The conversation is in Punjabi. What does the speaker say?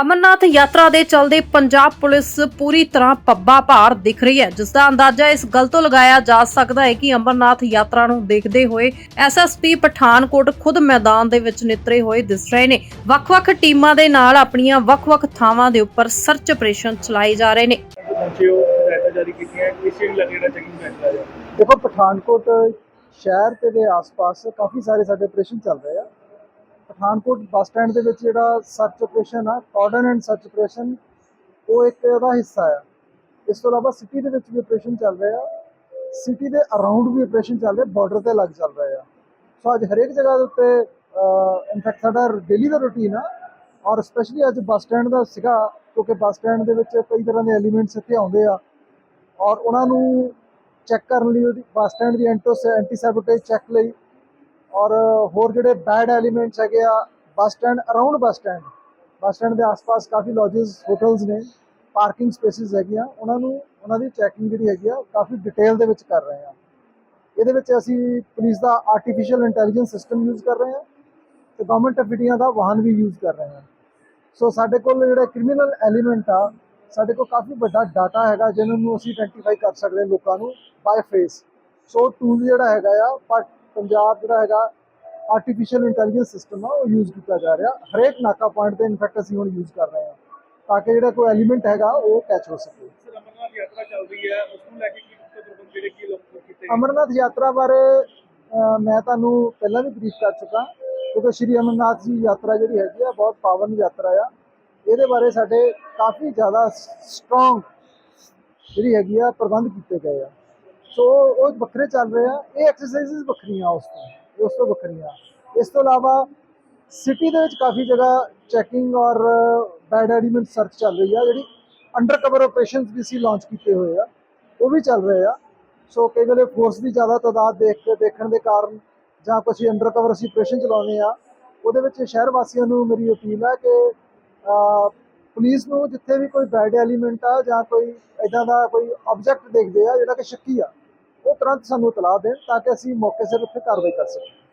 ਅਮਰਨਾਥ ਯਾਤਰਾ ਦੇ ਚਲਦੇ ਪੰਜਾਬ ਪੁਲਿਸ ਪੂਰੀ ਤਰ੍ਹਾਂ ਪੱਬਾ ਭਾਰ ਦਿਖ ਰਹੀ ਹੈ। ਜਿਸ ਦਾ ਅੰਦਾਜ਼ਾ ਇਸ ਗੱਲ ਤੋਂ ਲਗਾਇਆ ਜਾ ਸਕਦਾ ਹੈ ਕਿ ਅਮਰਨਾਥ ਯਾਤਰਾ ਨੂੰ ਦੇਖਦੇ ਹੋਏ ਐਸਐਸਪੀ ਪਠਾਨਕੋਟ ਖੁਦ ਮੈਦਾਨ ਦੇ ਵਿੱਚ ਨਿਤਰੇ ਹੋਏ ਦਿਸ ਰਹੇ ਨੇ। ਵੱਖ-ਵੱਖ ਟੀਮਾਂ ਦੇ ਨਾਲ ਆਪਣੀਆਂ ਵੱਖ-ਵੱਖ ਥਾਵਾਂ ਦੇ ਉੱਪਰ ਸਰਚ ਆਪਰੇਸ਼ਨ ਚਲਾਏ ਜਾ ਰਹੇ ਨੇ। ਦੇਖੋ ਪਠਾਨਕੋਟ ਸ਼ਹਿਰ ਤੇ ਦੇ ਆਸ-ਪਾਸ ਕਾਫੀ ਸਾਰੇ ਸਾਡੇ ਆਪਰੇਸ਼ਨ ਚੱਲ ਰਹੇ ਆ। ਪਠਾਨਕੋਟ ਬੱਸ ਸਟੈਂਡ ਦੇ ਵਿੱਚ ਜਿਹੜਾ ਸਰਚ ਆਪਰੇਸ਼ਨ ਆ ਕਾਰਡਨ ਐਂਡ ਸਰਚ ਆਪਰੇਸ਼ਨ, ਉਹ ਇੱਕ ਉਹਦਾ ਹਿੱਸਾ ਆ। ਇਸ ਤੋਂ ਇਲਾਵਾ ਸਿਟੀ ਦੇ ਵਿੱਚ ਵੀ ਆਪਰੇਸ਼ਨ ਚੱਲ ਰਿਹਾ ਸਿਟੀ ਦੇ ਅਰਾਊਂਡ ਵੀ ਆਪਰੇਸ਼ਨ ਚੱਲ ਰਿਹਾ, ਬਾਰਡਰ ਤੇ ਲੱਗ ਚੱਲ ਰਹੇ ਆ। ਸੋ ਅੱਜ ਹਰੇਕ ਜਗ੍ਹਾ ਦੇ ਉੱਤੇ ਇਨਫੈਕਟ ਸਾਡਾ ਡੇਲੀ ਦਾ ਰੁਟੀਨ ਆ। ਔਰ ਸਪੈਸ਼ਲੀ ਅੱਜ ਬੱਸ ਸਟੈਂਡ ਦਾ ਸੀਗਾ, ਕਿਉਂਕਿ ਬੱਸ ਸਟੈਂਡ ਦੇ ਵਿੱਚ ਕਈ ਤਰ੍ਹਾਂ ਦੇ ਐਲੀਮੈਂਟਸ ਇੱਥੇ ਆਉਂਦੇ ਆ। ਔਰ ਉਹਨਾਂ ਨੂੰ ਚੈੱਕ ਕਰਨ ਲਈ ਉਹਦੀ, ਬੱਸ ਸਟੈਂਡ ਦੀ ਐਂਟੋ ਐਂਟੀ ਸੈਬੋਟੇਜ ਚੈੱਕ ਲਈ ਔਰ ਹੋਰ ਜਿਹੜੇ ਬੈਡ ਐਲੀਮੈਂਟਸ ਹੈਗੇ ਆ bus stand around bus stand bus stand ਦੇ ਆਸ-ਪਾਸ ਕਾਫੀ ਲੌਜਸ ਹੋਟਲਸ ਨੇ ਪਾਰਕਿੰਗ ਸਪੇਸਿਸ ਹੈਗੀਆਂ, ਉਹਨਾਂ ਨੂੰ, ਉਹਨਾਂ ਦੀ ਚੈਕਿੰਗ ਜਿਹੜੀ ਹੈਗੀ ਆ ਕਾਫੀ ਡਿਟੇਲ ਦੇ ਵਿੱਚ ਕਰ ਰਹੇ ਆ। ਇਹਦੇ ਵਿੱਚ ਅਸੀਂ ਪੁਲਿਸ ਦਾ ਆਰਟੀਫੀਸ਼ੀਅਲ ਇੰਟੈਲੀਜੈਂਸ ਸਿਸਟਮ ਯੂਜ਼ ਕਰ ਰਹੇ ਹਾਂ ਤੇ ਗਵਰਨਮੈਂਟ ਆਫ ਇੰਡੀਆ ਦਾ ਵਾਹਨ ਵੀ ਯੂਜ਼ ਕਰ ਰਹੇ ਹਾਂ ਸੋ ਸਾਡੇ ਕੋਲ ਜਿਹੜਾ ਕ੍ਰਿਮੀਨਲ ਐਲੀਮੈਂਟ ਆ, ਸਾਡੇ ਕੋਲ ਕਾਫੀ ਵੱਡਾ ਡਾਟਾ ਹੈਗਾ, ਜਿਹਨਾਂ ਨੂੰ ਅਸੀਂ ਆਇਡੈਂਟੀਫਾਈ ਕਰ ਸਕਦੇ ਲੋਕਾਂ ਨੂੰ ਬਾਈ ਫੇਸ ਸੋ ਟੂਲ ਜਿਹੜਾ ਹੈਗਾ ਆ, ਪਰ ਪੰਜਾਬ ਜਿਹੜਾ ਹੈਗਾ ਆਰਟੀਫੀਸ਼ੀਅਲ ਇੰਟੈਲੀਜੈਂਸ ਸਿਸਟਮ ਆ ਉਹ ਯੂਜ਼ ਕੀਤਾ ਜਾ ਰਿਹਾ। ਹਰੇਕ ਨਾਕਾ ਪੁਆਇੰਟ ਤੇ ਇਨਫੈਕਟ ਅਸੀਂ ਹੁਣ ਯੂਜ਼ ਕਰ ਰਹੇ ਹਾਂ। ਤਾਂ ਕਿ ਜਿਹੜਾ ਕੋਈ ਐਲੀਮੈਂਟ ਹੈਗਾ ਉਹ ਕੈਚ ਹੋ ਸਕੇ। ਸਰ ਅਮਰਨਾਥ ਯਾਤਰਾ ਚੱਲ ਰਹੀ ਹੈ। ਉਸ ਨੂੰ ਲੈ ਕੇ ਕੀ ਪ੍ਰਬੰਧ ਜਿਹੜੇ ਕੀ ਲੋਕ ਕੀਤੇ? ਗਏ? ਅਮਰਨਾਥ ਯਾਤਰਾ ਬਾਰੇ ਮੈਂ ਤੁਹਾਨੂੰ ਪਹਿਲਾਂ ਵੀ ਬਰੀਫ ਕਰ ਚੁੱਕਾ। ਕਿਉਂਕਿ ਸ਼੍ਰੀ ਅਮਰਨਾਥ ਜੀ ਯਾਤਰਾ ਜਿਹੜੀ ਹੈਗੀ ਆ ਬਹੁਤ ਪਾਵਨ ਯਾਤਰਾ ਆ। ਇਹਦੇ ਬਾਰੇ ਸਾਡੇ ਕਾਫੀ ਜ਼ਿਆਦਾ ਸਟਰੋਂਗ ਜਿਹੜੀ ਹੈਗੀ ਆ ਪ੍ਰਬੰਧ ਕੀਤੇ ਗਏ ਆ। ਸੋ ਉਹ ਵੱਖਰੇ ਚੱਲ ਰਹੇ ਆ। ਇਹ ਐਕਸਰਸਾਈਜ਼ਸ ਵੱਖਰੀਆਂ ਉਸ ਤੋਂ ਇਹ ਉਸ ਤੋਂ ਵੱਖਰੀਆਂ। ਇਸ ਤੋਂ ਇਲਾਵਾ ਸਿਟੀ ਦੇ ਵਿੱਚ ਕਾਫੀ ਜਗ੍ਹਾ ਚੈਕਿੰਗ ਔਰ ਬੈਡ ਐਲੀਮੈਂਟ ਸਰਚ ਚੱਲ ਰਹੀ ਆ, ਜਿਹੜੀ ਅੰਡਰ ਕਵਰ ਆਪਰੇਸ਼ਨਸ ਵੀ ਸੀ ਲਾਂਚ ਕੀਤੇ ਹੋਏ ਆ। ਉਹ ਵੀ ਚੱਲ ਰਹੇ ਆ। ਸੋ ਕਈ ਵੇਲੇ ਫੋਰਸ ਦੀ ਜ਼ਿਆਦਾ ਤਾਦਾਦ ਦੇਖ ਕੇ, ਦੇਖਣ ਦੇ ਕਾਰਨ ਜਾਂ ਕੁਝ ਅੰਡਰ ਕਵਰ ਅਸੀਂ ਆਪਰੇਸ਼ਨ ਚਲਾਉਂਦੇ ਆ। ਉਹਦੇ ਵਿੱਚ ਸ਼ਹਿਰ ਵਾਸੀਆਂ ਨੂੰ ਮੇਰੀ ਅਪੀਲ ਹੈ ਕਿ ਪੁਲਿਸ ਨੂੰ ਜਿੱਥੇ ਵੀ ਕੋਈ ਬੈਡ ਐਲੀਮੈਂਟ ਆ ਜਾਂ ਕੋਈ ਇਦਾਂ ਦਾ ਕੋਈ ਆਬਜੈਕਟ ਦੇਖਦੇ ਆ, ਜਿਹੜਾ ਕਿ ਸ਼ੱਕੀ ਆ ਉਹ ਤੁਰੰਤ ਸਾਨੂੰ ਇਤਲਾਹ ਦੇਣ ਤਾਂ ਕਿ ਅਸੀਂ ਮੌਕੇ ਸਿਰ ਉੱਥੇ ਕਾਰਵਾਈ ਕਰ ਸਕੀਏ।